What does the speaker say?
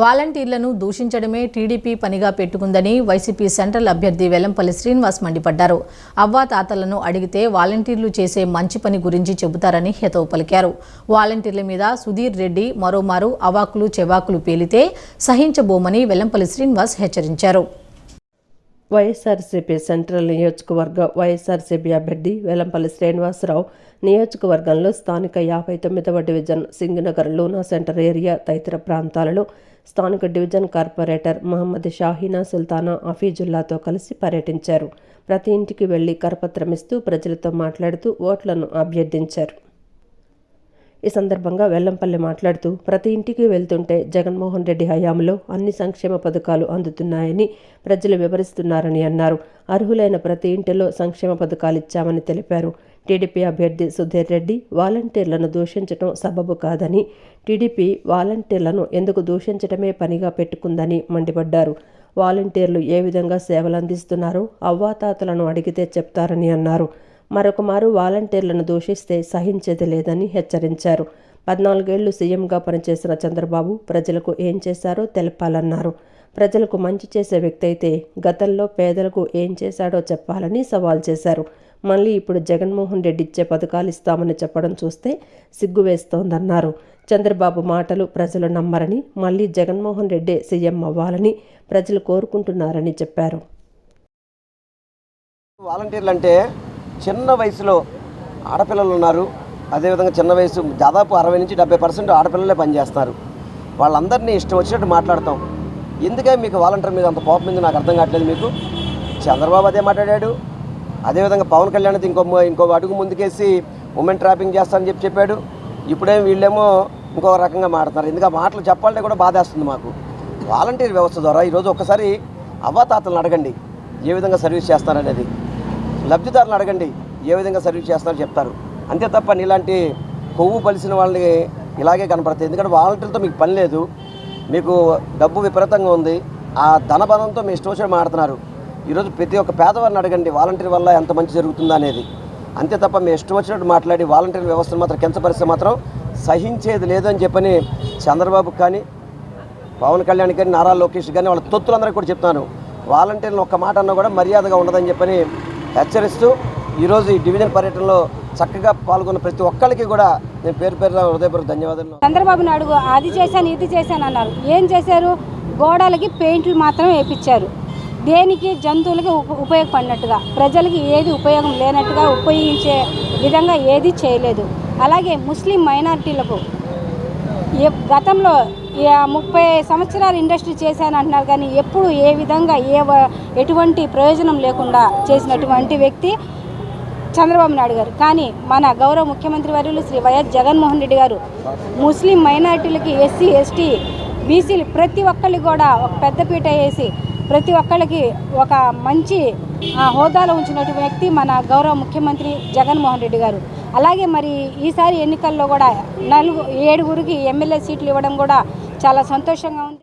వాలంటీర్లను దూషించడమే టీడీపీ పనిగా పెట్టుకుందని YCP central అభ్యర్థి వెల్లంపల్లి శ్రీనివాస్ మండిపడ్డారు. అవ్వాతాతలను అడిగితే వాలంటీర్లు చేసే మంచి పని గురించి చెబుతారని హితవు పలికారు. వాలంటీర్ల మీద సుధీర్ రెడ్డి మరోమారు అవాకులు చెవాకులు పేలితే సహించబోమని వెల్లంపల్లి శ్రీనివాస్ హెచ్చరించారు. వైఎస్ఆర్సీపీ సెంట్రల్ నియోజకవర్గ వైఎస్ఆర్సీపీ అభ్యర్థి వేలంపల్లి శ్రీనివాసరావు నియోజకవర్గంలో స్థానిక యాభై తొమ్మిదవ division Singanagar Luna centre area తదితర ప్రాంతాలలో స్థానిక డివిజన్ కార్పొరేటర్ మహమ్మద్ షాహీనా సుల్తానా అఫీజుల్లాతో కలిసి పర్యటించారు. ప్రతి ఇంటికి వెళ్ళి కరపత్రమిస్తూ ప్రజలతో మాట్లాడుతూ ఓట్లను అభ్యర్థించారు. ఈ సందర్భంగా వెల్లంపల్లి మాట్లాడుతూ ప్రతి ఇంటికి వెళ్తుంటే జగన్మోహన్ రెడ్డి హయాంలో అన్ని సంక్షేమ పథకాలు అందుతున్నాయని ప్రజలు వివరిస్తున్నారని అన్నారు. అర్హులైన ప్రతి ఇంటిలో సంక్షేమ పథకాలు ఇచ్చామని తెలిపారు. టీడీపీ అభ్యర్థి సుధీర్ రెడ్డి వాలంటీర్లను దూషించడం సబబు కాదని టీడీపీ వాలంటీర్లను ఎందుకు దూషించడమే పనిగా పెట్టుకుందని మండిపడ్డారు. వాలంటీర్లు ఏ విధంగా సేవలు అందిస్తున్నారో అవ్వాతాతలను అడిగితే చెప్తారని అన్నారు. మరొకమారు వాలంటీర్లను దూషిస్తే సహించేది లేదని హెచ్చరించారు. పద్నాలుగేళ్ళు సీఎంగా పనిచేసిన చంద్రబాబు ప్రజలకు ఏం చేశారో తెలపాలన్నారు. ప్రజలకు మంచి చేసే వ్యక్తి అయితే గతంలో పేదలకు ఏం చేశాడో చెప్పాలని సవాల్ చేశారు. మళ్ళీ ఇప్పుడు జగన్మోహన్ రెడ్డి ఇచ్చే పథకాలు ఇస్తామని చెప్పడం చూస్తే సిగ్గు వేస్తోందన్నారు చంద్రబాబు మాటలు ప్రజలు నమ్మరని మళ్ళీ జగన్మోహన్ రెడ్డే సీఎం అవ్వాలని ప్రజలు కోరుకుంటున్నారని చెప్పారు. వాలంటీర్లు అంటే చిన్న వయసులో ఆడపిల్లలు ఉన్నారు. అదేవిధంగా చిన్న వయసు దాదాపు అరవై నుంచి డెబ్బై పర్సెంట్ ఆడపిల్లలే పనిచేస్తారు. వాళ్ళందరినీ ఇష్టం వచ్చినట్టు మాట్లాడతాం. ఎందుకే మీకు వాలంటీర్ మీద అంత కోపం మీద నాకు అర్థం కావట్లేదు మీకు? చంద్రబాబు అదే మాట్లాడాడు. అదేవిధంగా పవన్ కళ్యాణ్ అయితే ఇంకో ఇంకో అడుగు ముందుకేసి ఉమెన్ ట్రాపింగ్ చేస్తానని చెప్పి చెప్పాడు. ఇప్పుడేం వీళ్ళేమో ఇంకో రకంగా మాట్లాడుతున్నారు ఎందుకు ఆ మాటలు చెప్పాలంటే కూడా బాధేస్తుంది మాకు. వాలంటీర్ వ్యవస్థ ద్వారా ఈరోజు ఒక్కసారి అవ్వాతాతలను అడగండి. ఏ విధంగా సర్వీస్ చేస్తారనేది. లబ్ధిదారులను అడగండి ఏ విధంగా సర్వీస్ చేస్తారో చెప్తారు. అంతే తప్ప నీలాంటి కొవ్వు పలిసిన వాళ్ళని ఇలాగే కనపడతాయి. ఎందుకంటే వాలంటీర్లతో మీకు పని లేదు మీకు డబ్బు విపరీతంగా ఉంది ఆ ధనబలంతో మీ ఇష్టం మాడుతున్నారు ఈరోజు ప్రతి ఒక్క పేదవారిని అడగండి వాలంటీర్ వల్ల ఎంత మంచి జరుగుతుందా అనేది. అంతే తప్ప మీ ఇష్టం వచ్చినట్టు మాట్లాడి వాలంటీర్ వ్యవస్థను మాత్రం కించపరిస్తే మాత్రం సహించేది లేదని చెప్పని చంద్రబాబుకి కానీ పవన్ కళ్యాణ్ కానీ నారా లోకేష్ కానీ వాళ్ళ తొత్తులందరికీ కూడా చెప్తాను వాలంటీర్లు ఒక్క మాట అన్నా కూడా మర్యాదగా ఉండదని చెప్పని హెచ్చరిస్తూ ఈరోజు ఈ డివిజన్ పర్యటనలో చక్కగా పాల్గొన్న ప్రతి ఒక్కరికి కూడా నేను పేరు పేరు హృదయపూర్వక ధన్యవాదాలు. చంద్రబాబు నాయుడు అది చేశాను ఇది చేశాను అన్నారు. ఏం చేశారు? గోడలకి పెయింట్లు మాత్రం వేపించారు. దేనికి? జంతువులకి ఉప- ఉపయోగపడినట్టుగా. ప్రజలకి ఏది ఉపయోగం లేనట్టుగా ఉపయోగించే విధంగా ఏది చేయలేదు. అలాగే ముస్లిం మైనారిటీలకు గతంలో ముప్పై సంవత్సరాలు ఇండస్ట్రీ చేశాను అంటున్నారు కానీ ఎప్పుడు ఏ విధంగా ఏ ఎటువంటి ప్రయోజనం లేకుండా చేసినటువంటి వ్యక్తి చంద్రబాబు నాయుడు గారు. కానీ మన గౌరవ ముఖ్యమంత్రి వర్యులు శ్రీ వైఎస్ జగన్మోహన్ రెడ్డి గారు ముస్లిం మైనార్టీలకి ఎస్సీ ఎస్టీ బీసీలు ప్రతి ఒక్కరికి కూడా ఒక పెద్దపీట వేసి ప్రతి ఒక్కరికి ఒక మంచి ఆ, హోదాలో ఉంచినటువంటి వ్యక్తి మన గౌరవ ముఖ్యమంత్రి జగన్మోహన్ రెడ్డి గారు. అలాగే మరి ఈసారి ఎన్నికల్లో కూడా నలుగు ఏడుగురికి ఎమ్మెల్యే సీట్లు ఇవ్వడం కూడా చాలా సంతోషంగా ఉంది.